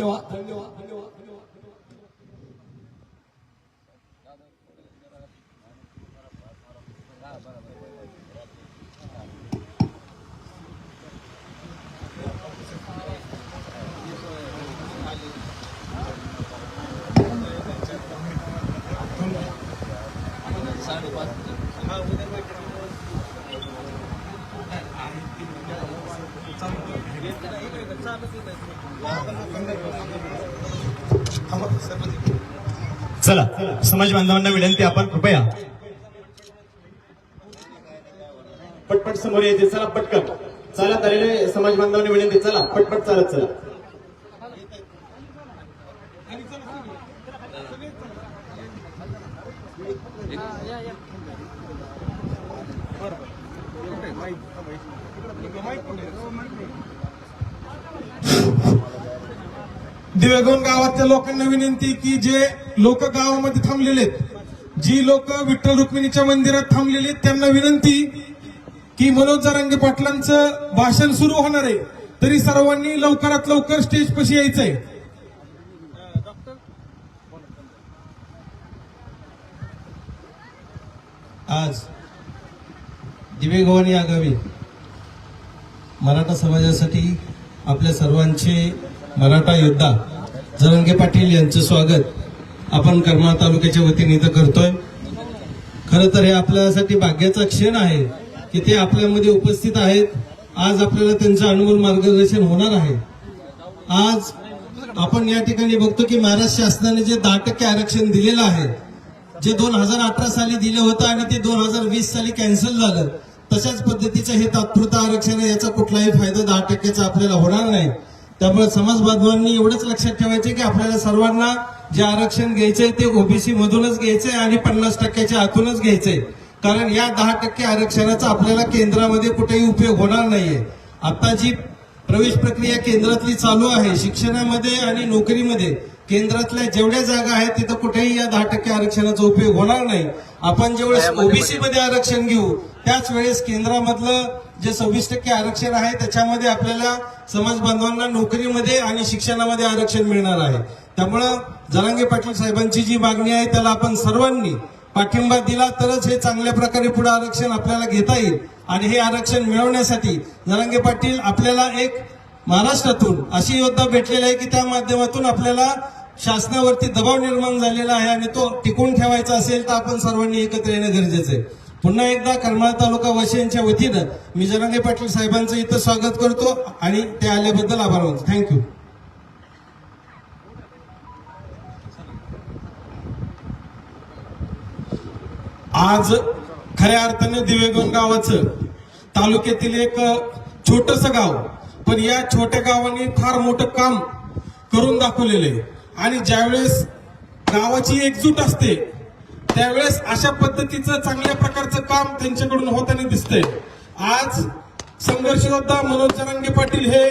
ಧನ್ಯವಾದ चला समाज बांधवांना विनंती आपण कृपया. पटपट समोर यायचे चला पटकन. चालत आलेले समाज बांधवांना विनंती चला पटपट चालत चला. दिवेगोन गावातल्या लोकांना विनंती की जे लोक गावामध्ये थांबलेले आहेत जी लोक विठ्ठल रुक्मिणीच्या मंदिरात थांबलेले आहेत त्यांना विनंती की मनोज जरांगे पाटलांचं भाषण सुरू होणार आहे. तरी सर्वांनी लवकरात लवकर स्टेज पशी यायचंय आज दिवेगवानी या गावी मराठा समाजासाठी आपल्या सर्वांचे मराठा योद्धा जरंगे पाटील यांचं स्वागत आपण करमाळ तालुक्याच्या वतीने इथं करतोय. खरं तर हे आपल्यासाठी भाग्याचा क्षण आहे की ते आपल्यामध्ये उपस्थित आहेत. आज आपल्याला त्यांचं अनमोल मार्गदर्शन होणार आहे. आज आपण या ठिकाणी बघतो की महाराष्ट्र शासनाने जे दहा टक्के आरक्षण दिलेलं आहे जे दोन हजार अठरा साली दिलं होतं आणि ते दोन हजार वीस साली कॅन्सल झालं तशाच पद्धतीचं हे तात्पुरतं आरक्षण आहे याचा कुठलाही फायदा दहा टक्क्याचा आपल्याला होणार नाही. त्यामुळे समाज बांधवांनी एवढंच लक्षात ठेवायचं की आपल्याला सर्वांना जे आरक्षण घ्यायचंय ते ओबीसी मधूनच घ्यायचंय आणि पन्नास टक्क्याच्या आतूनच घ्यायचंय. कारण या दहा टक्के आरक्षणाचा आपल्याला केंद्रामध्ये कुठेही उपयोग होणार नाहीये. आता जी प्रवेश प्रक्रिया केंद्रातली चालू आहे शिक्षणामध्ये आणि नोकरीमध्ये केंद्रातल्या जेवढ्या जागा आहेत तिथं कुठेही या दहा टक्के आरक्षणाचा उपयोग होणार नाही. आपण जेवढे ओबीसी मध्ये आरक्षण घेऊ त्याच वेळेस केंद्रामधलं जे सव्वीस टक्के आरक्षण आहे त्याच्यामध्ये आपल्याला समाज बांधवांना नोकरीमध्ये आणि शिक्षणामध्ये आरक्षण मिळणार आहे. त्यामुळं जरांगे पाटील साहेबांची जी मागणी आहे त्याला आपण सर्वांनी पाठिंबा दिला तरच हे चांगल्या प्रकारे पुढे आरक्षण आपल्याला घेता येईल. आणि हे आरक्षण मिळवण्यासाठी जरांगे पाटील आपल्याला एक महाराष्ट्रातून अशी योद्धा भेटलेली आहे की त्या माध्यमातून आपल्याला शासनावरती दबाव निर्माण झालेला आहे आणि तो टिकून ठेवायचा असेल तर आपण सर्वांनी एकत्र येणं गरजेचं आहे. पुन्हा एकदा करमाळा तालुका वाशियांच्या वतीनं मी जरांगे पाटील साहेबांचं इथं स्वागत करतो आणि ते आल्याबद्दल आभार मानतो. थँक्यू आज खऱ्या अर्थाने दिवेगोन गावाचं तालुक्यातील एक छोटस गाव पण या छोट्या गावाने फार मोठं काम करून दाखवलेलं आहे. आणि ज्यावेळेस गावाची एकजूट असते त्यावेळेस अशा पद्धतीचं चांगल्या प्रकारचं काम त्यांच्याकडून होताना दिसतंय. आज संघर्ष योद्धा मनोज जरांगे पाटील हे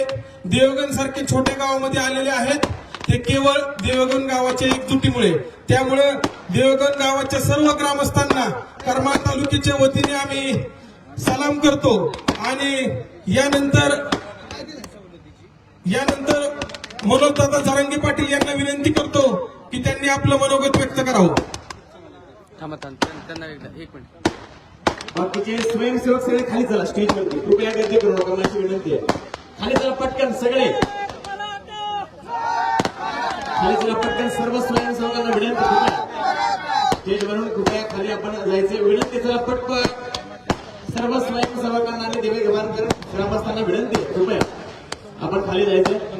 देवगण सारखे छोट्या गावामध्ये आलेले आहेत. ते केवळ देवगण गावाच्या एकजुटीमुळे. त्यामुळे देवगण गावाच्या सर्व ग्रामस्थांना करमाळ तालुक्याच्या वतीने आम्ही सलाम करतो. आणि यानंतर यानंतर मनोजदादा जरांगे पाटील यांना विनंती करतो की त्यांनी आपलं मनोगत व्यक्त करावं. थांबा थांब त्यांना- एकदा एक मिनिट. बाकीचे स्वयंसेवक सगळे खाली चला स्टेज वरती कृपया गर्दी करू नका अशी विनंती आहे. खाली चला पटकन सगळे. खाली चला पटकन सर्व स्वयंसेवकांना विनंती कृपया स्टेज वरून कृपया खाली आपण जायचे विनंती चला पटपट. सर्व स्वयंसेवकांना आणि देवे गवारकर ग्रामस्थांना विनंती कृपया. आपण खाली जायचं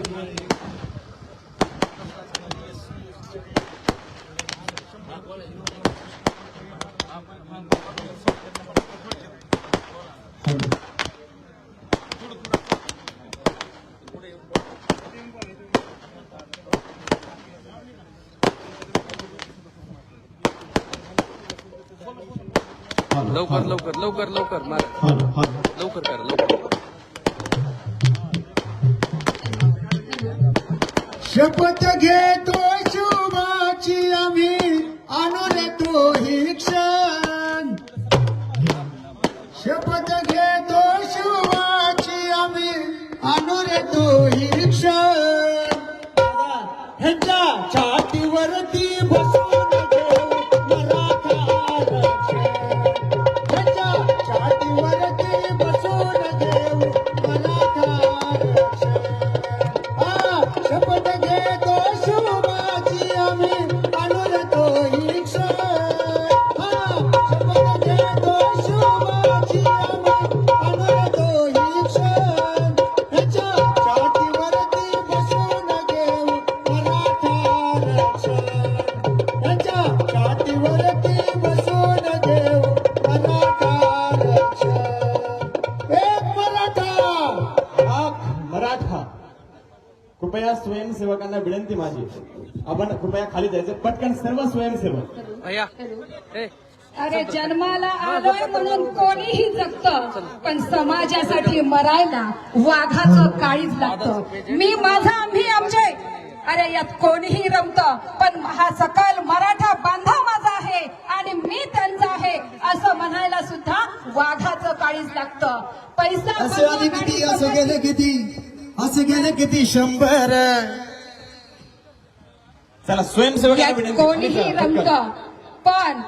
लवकर लवकर लवकर लवकर मारा. लवकर करा लवकर. शपथ घेतो शुभाची आम्ही. आणून तो ही विनंती माझी. आपण कृपया खाली जायचं. पटकन सर्व स्वयंसेवक अरे जन्माला आलोय म्हणून कोणीही जगत पण समाजासाठी मरायला वाघाचं काळीच लागतं. मी माझा आम्ही आमचे. अरे यात कोणीही रमत पण हा सकल मराठा बांधा माझा आहे आणि मी त्यांचा आहे. असं म्हणायला सुद्धा वाघाचं काळीच लागतं. पैसा असे आले किती असं गेले किती? असं गेले किती? शंभर. चला कोणीही पटकन. रमत पण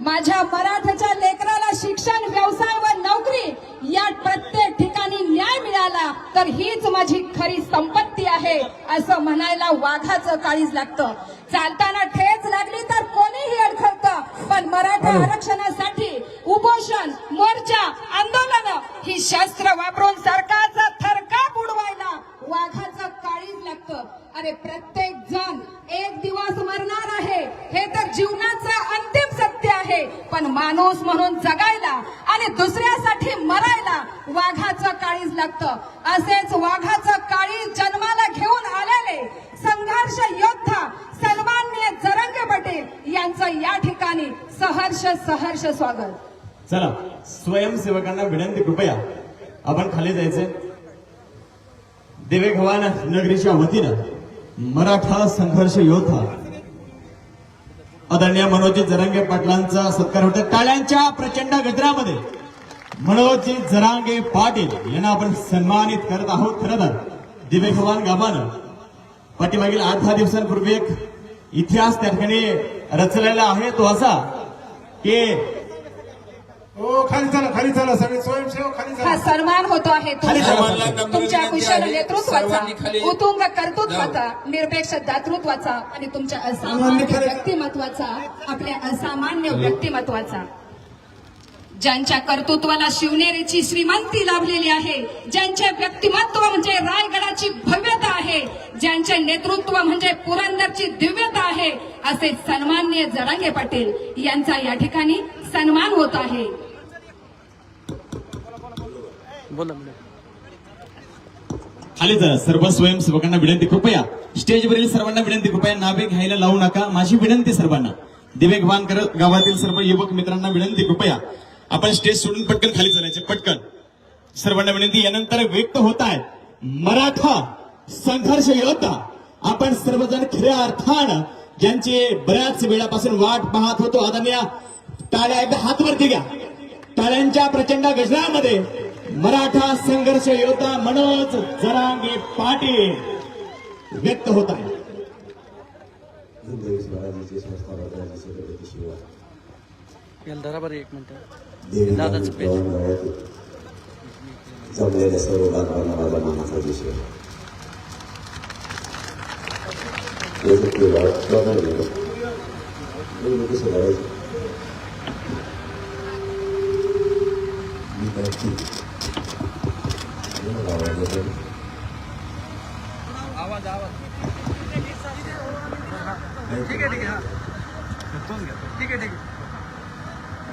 माझ्या मराठाच्या लेकराला शिक्षण व्यवसाय व नोकरी या प्रत्येक ठिकाणी न्याय मिळाला तर हीच माझी खरी संपत्ती आहे असं म्हणायला वाघाचं काळीज लागतं. चालताना ठेच लागली तर कोणीही अडखळतं पण मराठा आरक्षणासाठी उपोषण मोर्चा आंदोलन ही शस्त्र वापरून सरकारचा थरकाप उडवायला वाघाचं काळीज लागतं. अरे प्रत्येक जण एक दिवस मरणार आहे हे तर जीवनाचं अंतिम सत्य आहे पण माणूस म्हणून जगायला आणि दुसऱ्यासाठी मरायला वाघाचं काळीज लागतं. असेच वाघाचं काळीज जन्माला घेऊन आलेले संघर्ष योद्धा सन्माननीय जरंगे पटेल यांचं या ठिकाणी सहर्ष सहर्ष स्वागत. चला स्वयंसेवकांना विनंती कृपया. आपण खाली जायचंय. देवेगव्हाण नगरीच्या वतीनं मराठा संघर्ष योद्धा आदरणीय मनोजी जरांगे पाटलांचा सत्कार होतो टाळ्यांच्या प्रचंड गजरामध्ये मनोजी जरांगे पाटील यांना आपण सन्मानित करत आहोत. खरं तर गवान गाबानं पाठीमागील आठ दहा दिवसांपूर्वी एक इतिहास त्या ठिकाणी रचलेला आहे. तो असा की हो खाली चला खाली चला सगळे. स्वयंसेवक खाली हा सन्मान होतो आहे. तुमच्या कुशल नेतृत्वाचा. सर्वांनी खाली उतुंग कर्तृत्वाचा. निरपेक्ष दातृत्वाचा. आणि तुमच्या असामान्य खाली- व्यक्तिमत्वाचा. आपल्या असामान्य व्यक्तिमत्वाचा. ज्यांच्या कर्तृत्वाला शिवनेरीची श्रीमंती लाभलेली आहे ज्यांचे व्यक्तिमत्व म्हणजे रायगडाची भव्यता आहे ज्यांचे नेतृत्व म्हणजे पुरंदरची दिव्यता आहे असे सन्मान्य जरांगे पाटील यांचा या ठिकाणी सन्मान होत आहे. बोला खाली जरा सर्व स्वयंसेवकांना विनंती कृपया. स्टेजवरील सर्वांना विनंती कृपया नावे घ्यायला लावू नका. माझी विनंती सर्वांना. दिवेक भानकर गावातील सर्व युवक मित्रांना विनंती कृपया. आपण स्टेज सोडून पटकन खाली चालायचे पटकन. सर्वांना विनंती यानंतर व्यक्त होत आहे मराठा संघर्ष योद्धा. आपण सर्वजण खऱ्या अर्थानं ज्यांचे बऱ्याच वेळापासून वाट पाहत होतो आदरणीय टाळ्या एकदा हात वरती घ्या. टाळ्यांच्या प्रचंड गजरामध्ये मराठा संघर्ष योद्धा मनोज जरांगे पाटील व्यक्त होत आहे. एक. जमलेल्या सर्व बांधवांना माझा मानाचा विषय. कसं करायचं? मी काय ठीक. मला आवाज येतोय. आवाज आवाज ठीक आहे ठीक आहे हा. ठीक आहे ठीक आहे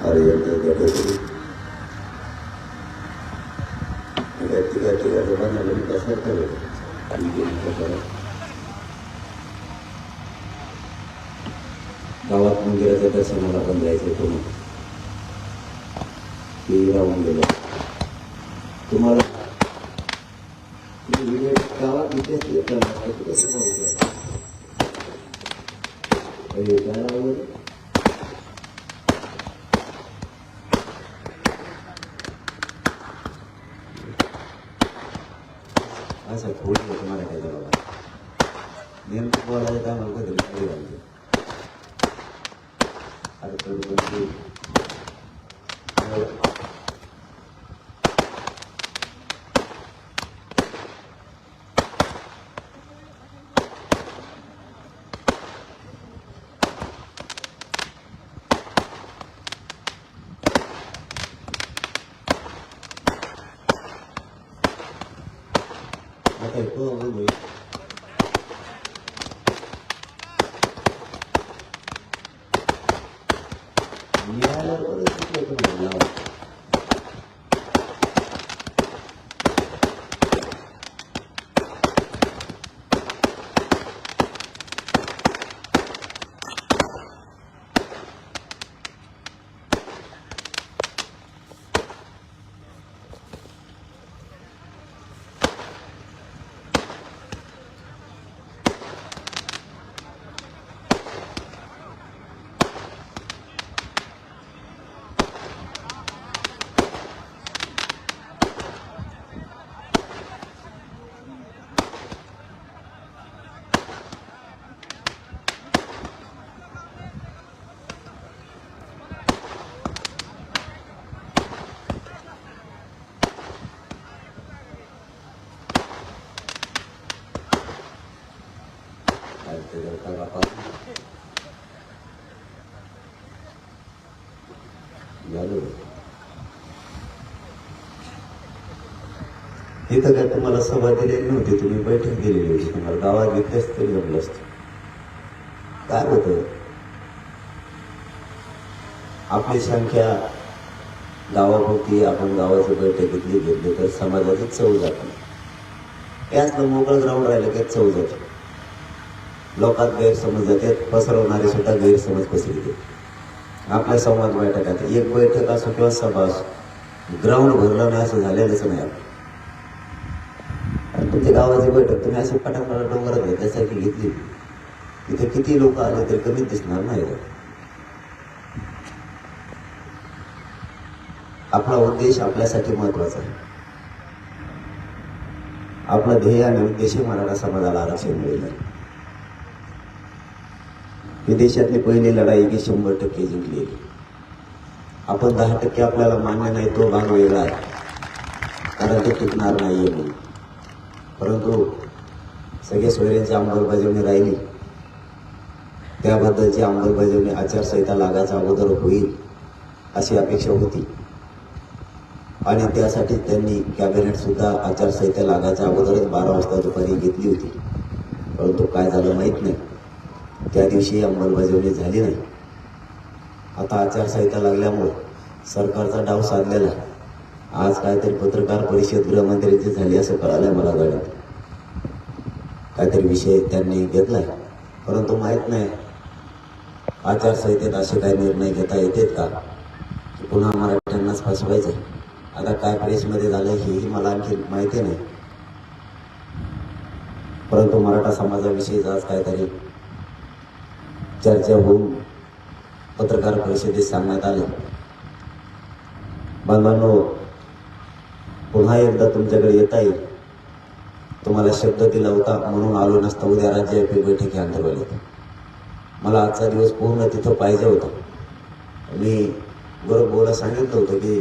अरे येते येते तरी. ठीक आहे ठीक आहे ठीक आहे लोकांना मी कसं करेल ठीक आहे, ठीक आहे. गावात मंदिराच्या दर्शनाला पण जायचं होतं मग ते राहून गेलं तुम्हाला तुम्ही व्हिडिओ गावात इथे येताना कसं बघू अरे काय आवडलं असं थोडी होतं मराठ्याच्या बाबा नेमकं बोलायचं काय म्हणतो तरी काही घालतो अरे थोडी गोष्टी आता येतो होईल मिळाल्यावर परत तिकडे पण लावा. बापा झालं तिथं काय तुम्हाला सभा दिलेली नव्हती तुम्ही बैठक दिलेली होती. तुम्हाला गावात घेतल्यास तरी जमलं असतं. काय होतं? आपली संख्या गावाभोवती आपण गावाची बैठक घेतली घेतली तर समाजाची चव जात. नाही त्याच मोकळं ग्राउंड राहिलं की चव जाते. लोकात गैरसमज जाते पसरवणारे सुद्धा गैरसमज पसरते आपल्या संवाद बैठकात एक बैठक असो किंवा सभा असो ग्राउंड भरलं नाही असं झालेलंच नाही आपण गावाची बैठक तुम्ही अशी पटापट डोंगरात घेतल्यासारखी घेतली तिथे किती लोक आले तरी कमीच दिसणार नाही आपला उद्देश आपल्यासाठी महत्त्वाचा आहे. आपलं ध्येय आणि उद्देश मराठा समाजाला आरक्षण मिळेल. विदेशातली पहिली लढाई की शंभर टक्के जिंकली आपण दहा टक्के आपल्याला मान्य नाही तो भाग वेगळा आहे. कारण ते टिकणार नाहीये म्हणून. परंतु सगळे सोयऱ्यांची अंमलबजावणी राहिली. त्याबद्दलची अंमलबजावणी आचारसंहिता लागायच्या अगोदर होईल अशी अपेक्षा होती. आणि त्यासाठी त्यांनी कॅबिनेटसुद्धा आचारसंहिता लागायच्या अगोदरच बारा वाजता दुपारी घेतली होती. परंतु काय झालं माहीत नाही. त्या दिवशी अंमलबजावणी झाली नाही. आता आचारसंहिता लागल्यामुळं सरकारचा डाव साधलेला आहे. आज काहीतरी पत्रकार परिषद गृहमंत्र्यांची झाली असं कळालंय मला गाडीत काहीतरी विषय त्यांनी घेतलाय. परंतु माहीत नाही आचारसंहितेत असे काही निर्णय घेता येतात का? की पुन्हा मराठ्यांनाच फसवायचं आता काय प्रेसमध्ये झालं हेही मला आणखी माहिती नाही. परंतु मराठा समाजाविषयी आज काहीतरी चर्चा होऊन पत्रकार परिषदेत सांगण्यात आले. बांधवांनो पुन्हा एकदा तुमच्याकडे येता येईल. तुम्हाला शब्द दिला होता म्हणून आलो नसता. उद्या राज्य एपी बैठकी अंतर्गत मला आजचा दिवस पूर्ण तिथं पाहिजे होता. मी बरोबर बोला सांगितलं होतं की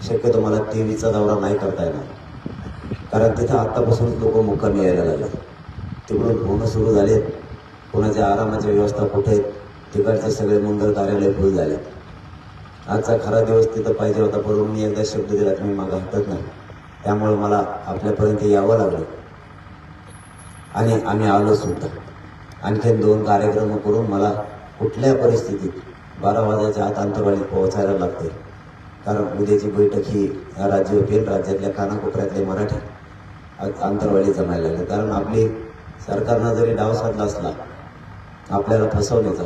शक्यतो मला टी व्हीचा दौरा नाही करता येणार. कारण तिथं आत्तापासूनच लोक मुक्कामी यायला लागले. तिकडून होणं सुरू झालेत. कोणाच्या आरामाच्या व्यवस्था कुठे आहेत? तिकडचे सगळे मंगल कार्यालय फुल झाले आजचा खरा दिवस तिथं पाहिजे होता परंतु मी एकदा शब्द दिला की मी मागं हटत नाही. त्यामुळं मला आपल्यापर्यंत यावं लागलं. आणि आम्ही आलो सुद्धा. आणखीन दोन कार्यक्रम करून मला कुठल्या परिस्थितीत बारा वाजायच्या आत अंतरवाडीत पोहोचायला लागते कारण उद्याची बैठक ही या राज्य राज्यातल्या कानाकोपऱ्यातले मराठी अंतरवाडी जमायला लागले. कारण आपली सरकारनं जरी डाव साधला असला आपल्याला फसवण्याचा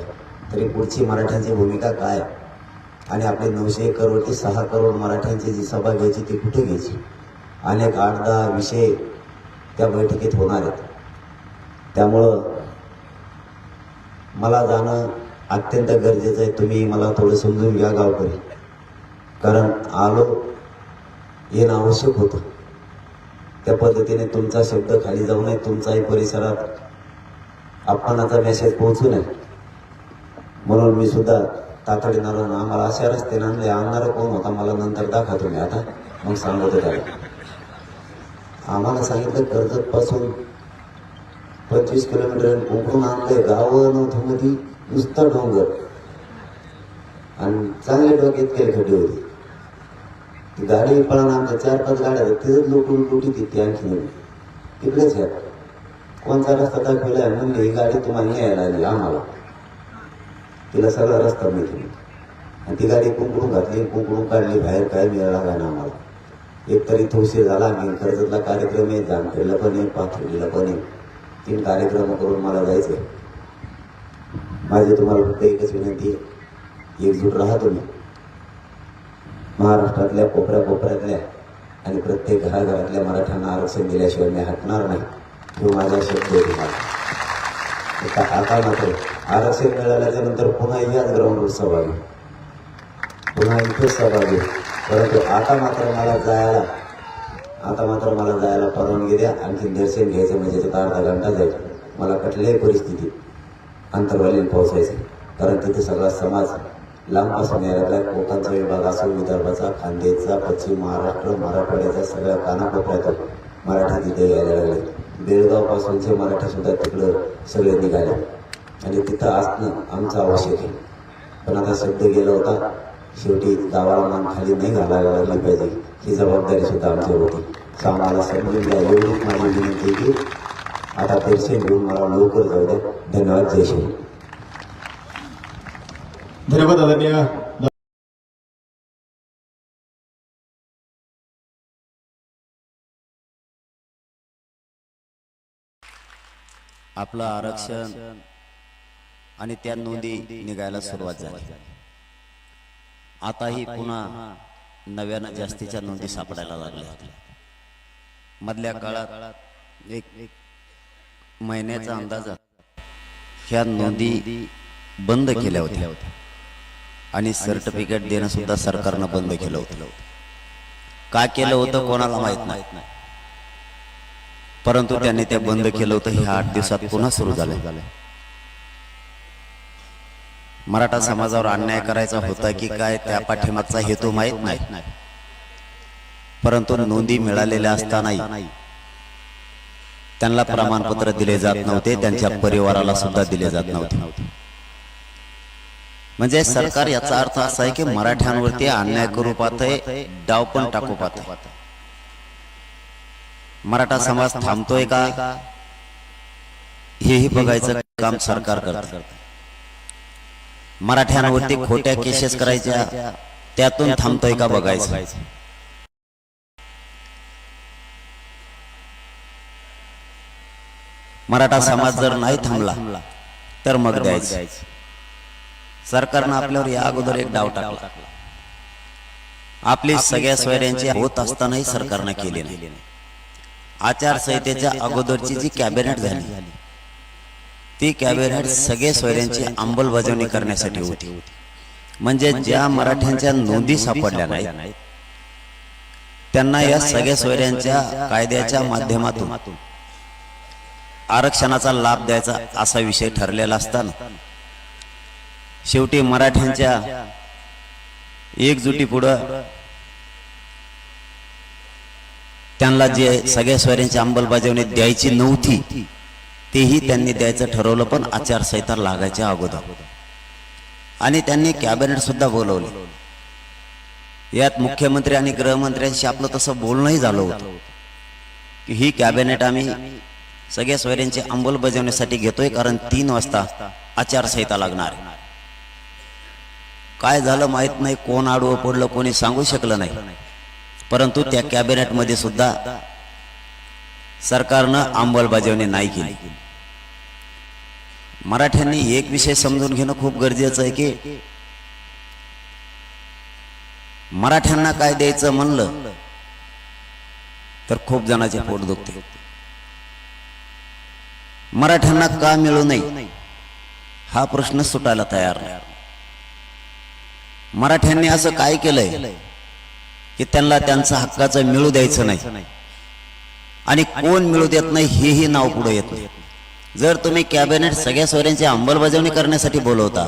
तरी पुढची मराठ्यांची भूमिका काय? आणि आपले नऊशे करोड ते सहा करोड मराठ्यांची जी सभा घ्यायची ती कुठे घ्यायची? अनेक आठ दहा विषय त्या बैठकीत होणार आहेत. त्यामुळं मला जाणं अत्यंत गरजेचं आहे. तुम्ही मला थोडं समजून घ्या गावकरी. कारण आलो येणं आवश्यक होतं. त्या पद्धतीने तुमचा शब्द खाली जाऊ नये. तुमचाही परिसरात अपमानाचा मेसेज पोहोचू नये. म्हणून मी सुद्धा तातडीनं आम्हाला अशा रस्त्याने आणले आणणारं कोण होता मला नंतर दाखवा तुम्ही आता. मग सांगत त्याला आम्हाला सांगितलं कर्जत पासून पंचवीस किलोमीटर उघडून आणलंय गावं नव्हतं मध्ये नुसतं डोंगर. आणि चांगले डोक्यात केले खड्डे होते. ती गाडी पळाना आमच्या चार पाच गाड्या आहेत लुटून लुटी ती आणखी तिकडेच आहेत कोणता रस्ता दाखवलाय? म्हणले ही गाडी तुम्हाला न्यायला आली आम्हाला. तिला सगळा रस्ता मिळतो आणि ती गाडी कुंकडून घातली कुंकडून काढली बाहेर काय मिळाला काय ना आम्हाला. एक तरी उशीर झाला मी कर्जतला कार्यक्रम आहे जामखेडला पण आहे पाथर्डीला पण आहे. तीन कार्यक्रम करून मला जायचं आहे माझी तुम्हाला फक्त एकच विनंती आहे. एकजूट राहा तुम्ही. महाराष्ट्रातल्या कोपऱ्या कोपऱ्यातल्या आणि प्रत्येक घराघरातल्या मराठ्यांना आरक्षण दिल्याशिवाय मी हटणार नाही. तो माझ्या शब्द आहे. तुम्हाला आता आता मात्र आरक्षण मिळाल्याच्या नंतर पुन्हा याच ग्राउंडवर सहभागी पुन्हा इथेच सहभागी परंतु आता मात्र मला जायला आता मात्र मला जायला परवानगी द्या. आणखी दर्शन घ्यायचं म्हणजे तिथं अर्धा घंटा जाईल. मला कुठल्याही परिस्थितीत अंतर्वालीन पोहोचायचं कारण तिथे सगळा समाज लांबपासून यायला कोकणचा विभाग असो विदर्भाचा खानदेशचा पश्चिम महाराष्ट्र मराठवाड्याचा सगळ्या कानाकोपऱ्यातून मराठा तिथे यायला लागले. बेळगावपासूनचे सुद्धा तिकडं सगळे निघाले. आणि तिथं असणं आमचं आवश्यक आहे पण आता शब्द गेला होता शेवटी गावाला मान खाली नाही घालायला लागली पाहिजे. ही जबाबदारी सुद्धा आमच्यावर होती. सो आम्हाला समजून घ्या एवढीच माझी विनंती की आता पेन्शन घेऊन मला लवकर जाऊ द्या. धन्यवाद. जय श्री धन्यवाद आदरणीय आपलं आरक्षण आणि त्या नोंदी निघायला सुरुवात झाली. आताही पुन्हा नव्यानं जास्तीच्या नोंदी सापडायला लागल्या. मधल्या काळात एक महिन्याचा अंदाज ह्या नोंदी बंद केल्या होत्या. आणि सर्टिफिकेट देणं सुद्धा सरकारनं बंद केलं होतं. का केलं होतं कोणाला माहीत नाही. परंतु त्यांनी ते बंद केलं होतं. हे आठ दिवसात पुन्हा सुरू झालं मराठा समाजावर अन्याय करायचा होता की काय त्या पाठीमागचा हेतू माहीत नाही. परंतु नोंदी मिळालेल्या असतानाही त्यांना प्रमाणपत्र दिले जात नव्हते त्यांच्या परिवाराला सुद्धा दिले जात नव्हते. म्हणजे सरकार याचा अर्थ असा आहे की मराठ्यांवरती अन्याय करू पाहतंय डाव पण टाकू पाहतंय मराठा समाज थांबतोय का? हेही बघायचं काम सरकार करत. मराठ्यांवरती खोट्या केसेस करायच्या त्यातून थांबतोय का बघायचं? मराठा समाज जर नाही थांबला तर मग द्यायचं. सरकारनं आपल्यावर या अगोदर एक डाव टाकला. आपली सगळ्या सोयऱ्यांची होत असतानाही सरकारनं केली नाही. आचारसंहितेच्या अगोदरची जी कॅबिनेट झाली ती कॅबिनेट सगळे सोयऱ्यांची अंमलबजावणी करण्यासाठी होती. म्हणजे ज्या मराठ्यांच्या नोंदी सापडल्या नाहीत त्यांना या सगळ्या सोयऱ्यांच्या कायद्याच्या माध्यमातून आरक्षणाचा लाभ द्यायचा असा विषय ठरलेला असताना. शेवटी मराठ्यांच्या एकजुटी पुढं त्यांना जे सगळ्या सोयऱ्यांची अंमलबजावणी द्यायची नव्हती तेही त्यांनी द्यायचं ठरवलं पण आचारसंहिता लागायच्या अगोदर. आणि त्यांनी कॅबिनेट सुद्धा बोलवले. यात मुख्यमंत्री आणि गृहमंत्र्यांशी आपलं तसं बोलणंही झालं होतं. की ही कॅबिनेट आम्ही सगळ्या सोयऱ्यांची अंमलबजावणीसाठी घेतोय कारण तीन वाजता आचारसंहिता लागणार आहे. काय झालं माहीत नाही कोण आडवं पडलं कोणी सांगू शकलं नाही. परंतु त्या कॅबिनेटमध्ये सुद्धा सरकारनं अंमलबजावणी नाही केली. मराठ्यांनी एक विषय समजून घेणं खूप गरजेचं आहे की मराठ्यांना काय द्यायचं म्हणलं तर खूप जणांचे पोट दुखते. मराठ्यांना का मिळू नये हा प्रश्न सुटायला तयार नाही. मराठ्यांनी असं काय केलंय की त्यांना त्यांचा हक्काचं मिळू द्यायचं नाही. आणि कोण मिळू देत नाही हेही नाव पुढे येत नाही. जर तुम्ही कॅबिनेट सगळ्या सोयऱ्यांची अंमलबजावणी करण्यासाठी बोलवता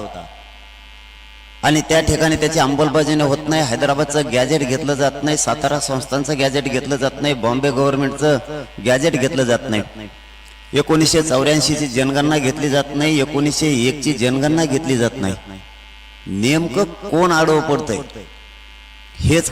आणि त्या ठिकाणी त्याची अंमलबजावणी होत नाही हैदराबादचं गॅजेट घेतलं जात नाही सातारा संस्थांचं गॅजेट घेतलं जात नाही बॉम्बे गव्हर्नमेंटचं गॅजेट घेतलं जात नाही एकोणीसशे चौऱ्याऐंशीची जनगणना घेतली जात नाही एकोणीसशे एकची जनगणना घेतली जात नाही. नेमकं कोण आडवं पडतंय? हेच